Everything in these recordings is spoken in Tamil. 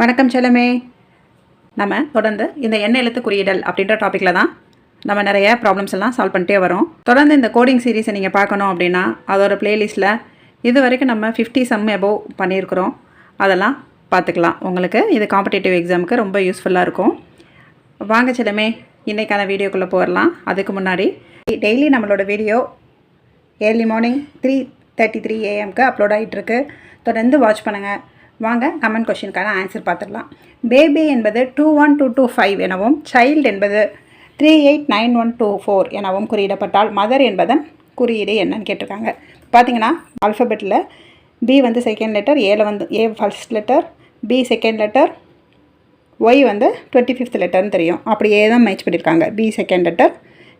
வணக்கம் செல்லமே. நம்ம தொடர்ந்து இந்த எண்ணெய் எழுத்து குறியிடல் அப்படின்ற டாப்பிக்கில் தான் நம்ம நிறைய ப்ராப்ளம்ஸ் எல்லாம் சால்வ் பண்ணிட்டே வரோம். தொடர்ந்து இந்த கோடிங் சீரீஸை நீங்கள் பார்க்கணும் அப்படின்னா அதோட பிளேலிஸ்ட்டில் இது வரைக்கும் நம்ம ஃபிஃப்டி சம் எபோவ் பண்ணியிருக்கிறோம். அதெல்லாம் பார்த்துக்கலாம். உங்களுக்கு இது காம்படிட்டிவ் எக்ஸாமுக்கு ரொம்ப யூஸ்ஃபுல்லாக இருக்கும். வாங்க செல்லமே இன்றைக்கான வீடியோக்குள்ளே போயிடலாம் அதுக்கு முன்னாடி டெய்லி நம்மளோட video early morning three thirty three ஏஎம்க்கு upload ஆகிட்டுருக்கு தொடர்ந்து வாட்ச் பண்ணுங்கள் வாங்க கமெண்ட் கொஷினுக்கான ஆன்சர் பார்த்துடலாம். பேபி என்பது two one two two five எனவும் சைல்டு என்பது three eight nine one two four எனவும் குறியிடப்பட்டால் மதர் என்பதன் குறியீடு என்னன்னு கேட்டிருக்காங்க. பார்த்தீங்கன்னா ஆல்ஃபபெட்டில் பி வந்து செகண்ட் லெட்டர் ஏல வந்து A first letter B second letter Y வந்து டுவெண்ட்டி ஃபிஃப்த் லெட்டர்னு தெரியும். அப்படியே தான் மேட்ச் பண்ணியிருக்காங்க. B second letter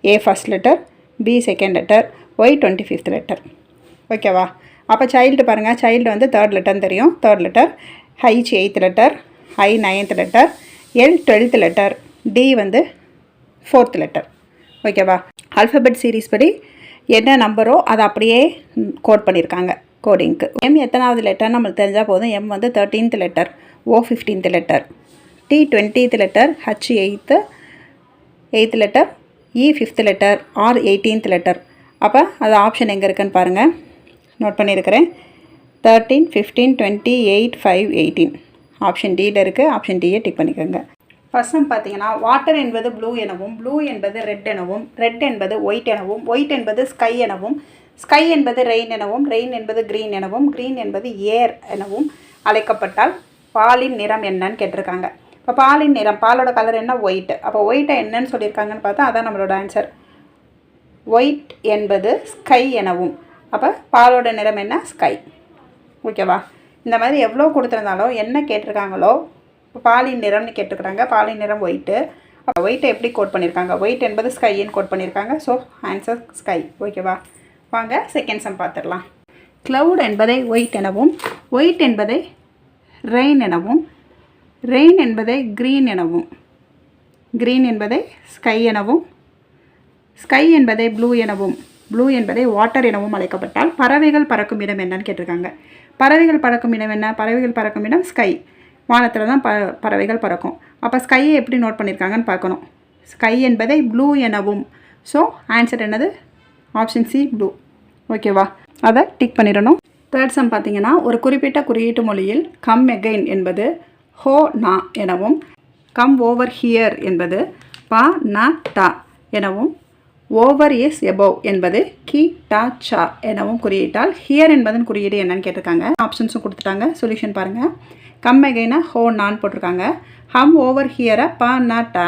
A first letter B second letter Y twenty fifth letter ஓகேவா அப்போ சைல்டு பாருங்கள் சைல்டு வந்து தேர்ட் லெட்டர்னு தெரியும். Third letter H eighth letter I ninth letter L twelfth letter D வந்து ஃபோர்த் லெட்டர் ஓகேவா அல்ஃபபெட் சீரீஸ் படி என்ன நம்பரோ அதை அப்படியே கோட் பண்ணியிருக்காங்க கோடிங்க்கு எம் எத்தனாவது லெட்டர் நம்மளுக்கு தெரிஞ்சால் போதும். எம் வந்து thirteenth letter O fifteenth letter T twentieth letter H eighth eighth letter E fifth letter R eighteenth letter அப்போ அது ஆப்ஷன் எங்கே இருக்குன்னு பாருங்கள் நோட் பண்ணியிருக்கிறேன். Thirteen fifteen twenty eight five eighteen option டியில் இருக்குது ஆப்ஷன் டியை டிக் பண்ணிக்கோங்க. ஃபர்ஸ்ட் சம் பார்த்தீங்கன்னா வாட்டர் என்பது ப்ளூ எனவும் ப்ளூ என்பது ரெட் எனவும் ரெட் என்பது ஒயிட் எனவும் ஒயிட் என்பது ஸ்கை எனவும் ஸ்கை என்பது ரெயின் எனவும் ரெயின் என்பது க்ரீன் எனவும் க்ரீன் என்பது ஏர் எனவும் அழைக்கப்பட்டால் பாலின் நிறம் என்னன்னு கேட்டிருக்காங்க. இப்போ பாலின் நிறம் பாலோட கலர் என்ன? ஒயிட் அப்போ ஒயிட்டை என்னன்னு சொல்லியிருக்காங்கன்னு பார்த்தா அதான் நம்மளோட ஆன்சர் ஒயிட் என்பது ஸ்கை எனவும். அப்போ பாலோட நிறம் என்ன? ஸ்கை ஓகேவா இந்த மாதிரி எவ்வளோ கொடுத்துருந்தாலும் என்ன கேட்டிருக்காங்களோ இப்போ பாலின் நிறம்னு கேட்டிருக்கிறாங்க பாலின் நிறம் ஒயிட்டு அப்போ ஒயிட்டை எப்படி கோட் பண்ணியிருக்காங்க ஒயிட் என்பது ஸ்கைன்னு கோட் பண்ணியிருக்காங்க ஸோ ஆன்சர் ஸ்கை ஓகேவா வாங்க செகண்ட் சம் பார்த்துடலாம் க்ளவுட் என்பதை ஒயிட் எனவும் ஒயிட் என்பதை ரெயின் எனவும் ரெயின் என்பதை க்ரீன் எனவும் க்ரீன் என்பதை ஸ்கை எனவும் ஸ்கை என்பதை ப்ளூ எனவும். ப்ளூ என்பதை வாட்டர் எனவும் அழைக்கப்பட்டால் பறவைகள் பறக்கும் இடம் என்னன்னு கேட்டிருக்காங்க. பறவைகள் பறக்கும் இடம் என்ன? பறவைகள் பறக்கும் இடம் ஸ்கை வானத்தில் தான் ப பறவைகள் பறக்கும். அப்போ ஸ்கையை எப்படி நோட் பண்ணியிருக்காங்கன்னு பார்க்கணும். ஸ்கை என்பதை ப்ளூ எனவும். ஸோ ஆன்சர் என்னது? ஆப்ஷன் சி ப்ளூ ஓகேவா அதை டிக் பண்ணிடணும். தேர்ட் சம் பார்த்தீங்கன்னா ஒரு குறிப்பிட்ட குறியீட்டு மொழியில் கம் எகைன் என்பது ஹோ நா எனவும் கம் ஓவர் ஹியர் என்பது பா ந டா எனவும் ஓவர் இஸ் எபோவ் என்பது கி டா சா எனவும் குறியிட்டால் ஹியர் என்பதன் குறியீடு என்னன்னு கேட்டிருக்காங்க. ஆப்ஷன்ஸும் கொடுத்துட்டாங்க. சொல்யூஷன் பாருங்கள் கம் எகைனா ஹோ நான் போட்டிருக்காங்க. ஹம் ஓவர் ஹியரை பா நா டா.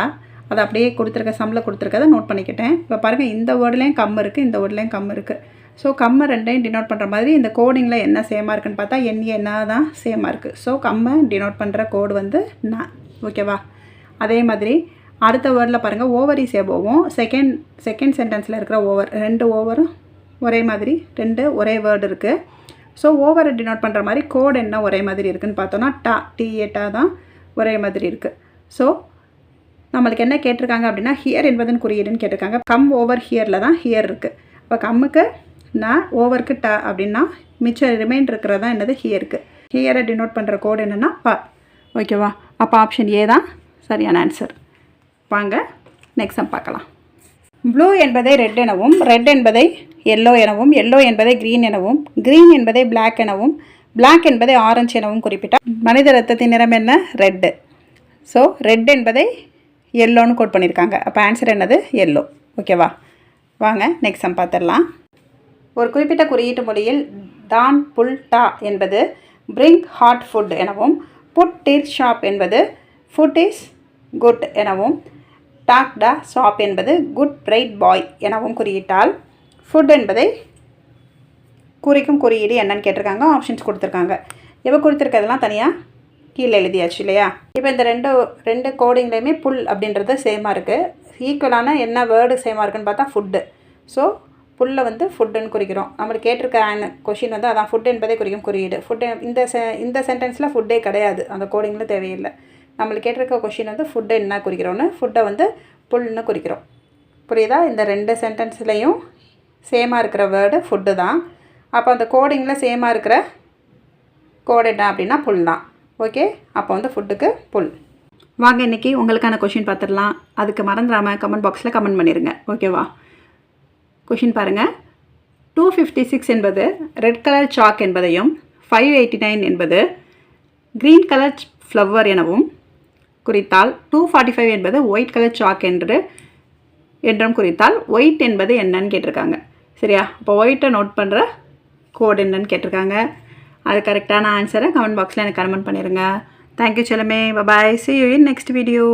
அதை அப்படியே கொடுத்துருக்க சம்மில் கொடுத்துருக்கதை நோட் பண்ணிக்கிட்டேன். இப்போ பாருங்கள் இந்த வேர்ட்லேயும் கம் இருக்குது இந்த வேர்ட்லேயும் கம் இருக்குது ஸோ கம்மை ரெண்டையும் டினோட் பண்ணுற மாதிரி இந்த கோடிங்கில் என்ன சேமாக இருக்குன்னு பார்த்தா என் என்ன தான் சேமாக இருக்குது ஸோ கம்மை டினோட் பண்ணுற கோடு வந்து நான் ஓகேவா அதே மாதிரி அடுத்த வேர்டில் பாருங்கள் ஓவர் இஸ் எபோவும் செகண்ட் செகண்ட் சென்டென்ஸில் இருக்கிற ஓவர் ரெண்டு ஓவரும் ஒரே மாதிரி ரெண்டு ஒரே வேர்டு இருக்குது ஸோ ஓவரை டினோட் பண்ணுற மாதிரி கோட் என்ன ஒரே மாதிரி இருக்குதுன்னு பார்த்தோன்னா டா டிஏட்டா தான் ஒரே மாதிரி இருக்குது ஸோ நம்மளுக்கு என்ன கேட்டிருக்காங்க அப்படின்னா ஹியர் என்பதன் குறியீடுன்னு கேட்டிருக்காங்க. கம் ஓவர் ஹியரில் தான் ஹியர் இருக்குது இப்போ கம்முக்கு நான் ஓவருக்கு ட அப்படின்னா மிச்சம் ரிமைண்ட் இருக்கிறது தான் என்னது? ஹியருக்கு ஹியரை டினோட் பண்ணுற கோடு என்னென்னா ப. ஓகேவா அப்போ ஆப்ஷன் ஏ தான் சரியான ஆன்சர் வாங்க நெக்ஸ்ட் சம் பார்க்கலாம். ப்ளூ என்பதை ரெட் எனவும் ரெட் என்பதை எல்லோ எனவும் எல்லோ என்பதை க்ரீன் எனவும் க்ரீன் என்பதை பிளாக் எனவும் பிளாக் என்பதை ஆரஞ்சு எனவும் குறிப்பிட்டால் மனித ரத்தத்தின் நிறம் என்ன? ரெட்டு ஸோ ரெட் என்பதை எல்லோன்னு கோட் பண்ணியிருக்காங்க அப்போ ஆன்சர் என்னது? எல்லோ ஓகேவா வாங்க நெக்ஸ்ட் சம் பார்த்துடலாம். ஒரு குறிப்பிட்ட குறியீட்டு மொழியில் தான் புல் டா என்பது பிரிங்க் ஹாட் ஃபுட் எனவும் புட் டீர் ஷாப் என்பது ஃபுட் இஸ் குட் எனவும் டாக் ட ஷாப் என்பது குட் பிரைட் பாய் எனவும் குறியிட்டால் ஃபுட் என்பதை குறிக்கும் குறியீடு என்னன்னு கேட்டிருக்காங்க. ஆப்ஷன்ஸ் கொடுத்துருக்காங்க. இப்போ கொடுத்துருக்கிறதெல்லாம் தனியாக கீழே எழுதியாச்சு இல்லையா? இப்போ இந்த ரெண்டு ரெண்டு கோடிங்லேயுமே புல் அப்படின்றது சேமாக இருக்குது ஈக்குவலான என்ன வேர்டு சேமாக இருக்குன்னு பார்த்தா ஃபுட்டு. ஸோ புல்லை வந்து ஃபுட்டுன்னு குறிக்கிறோம். நம்மளுக்கு கேட்டிருக்க கொஷின் வந்து அதான் ஃபுட் என்பதை குறிக்கும் குறியீடு. ஃபுட்டு இந்த செ இந்த சென்டென்ஸில் ஃபுட்டே கிடையாது. அந்த கோடிங்கில் தேவையில்லை. நம்மளுக்கு கேட்டிருக்க கொஷின் வந்து ஃபுட்டை என்ன குறிக்கிறோன்னு ஃபுட்டை வந்து புல்னு குறிக்கிறோம். புரியுதா? இந்த ரெண்டு சென்டென்ஸ்லேயும் சேமாக இருக்கிற வேர்டு ஃபுட்டு தான். அப்போ அந்த கோடிங்கில் சேமாக இருக்கிற கோடு என்ன அப்படின்னா புல் தான். ஓகே அப்போ வந்து ஃபுட்டுக்கு புல். வாங்க இன்றைக்கி உங்களுக்கான கொஷின் பார்த்துடலாம். அதுக்கு மறந்துடாமல் கமெண்ட் பாக்ஸில் கமெண்ட் பண்ணிடுங்க ஓகேவா கொஷின் பாருங்கள் டூ ஃபிஃப்டி சிக்ஸ் என்பது ரெட் கலர் சாக் என்பதையும் ஃபைவ் எயிட்டி நைன் என்பது க்ரீன் கலர் ஃப்ளவர் எனவும் குறித்தால் டூ ஃபார்ட்டி ஃபைவ் என்பது ஒயிட் கலர் சாக் என்று என்றும் குறித்தால் ஒயிட் என்பது என்னன்னு கேட்டிருக்காங்க. சரியா? அப்போ ஒயிட்டை நோட் பண்ணுற கோட் என்னன்னு கேட்டிருக்காங்க. அது கரெக்டான ஆன்சரை கமெண்ட் பாக்ஸில் எனக்கு கமெண்ட் பண்ணிடுங்க thank you Chellamae. Bye bye see you in next video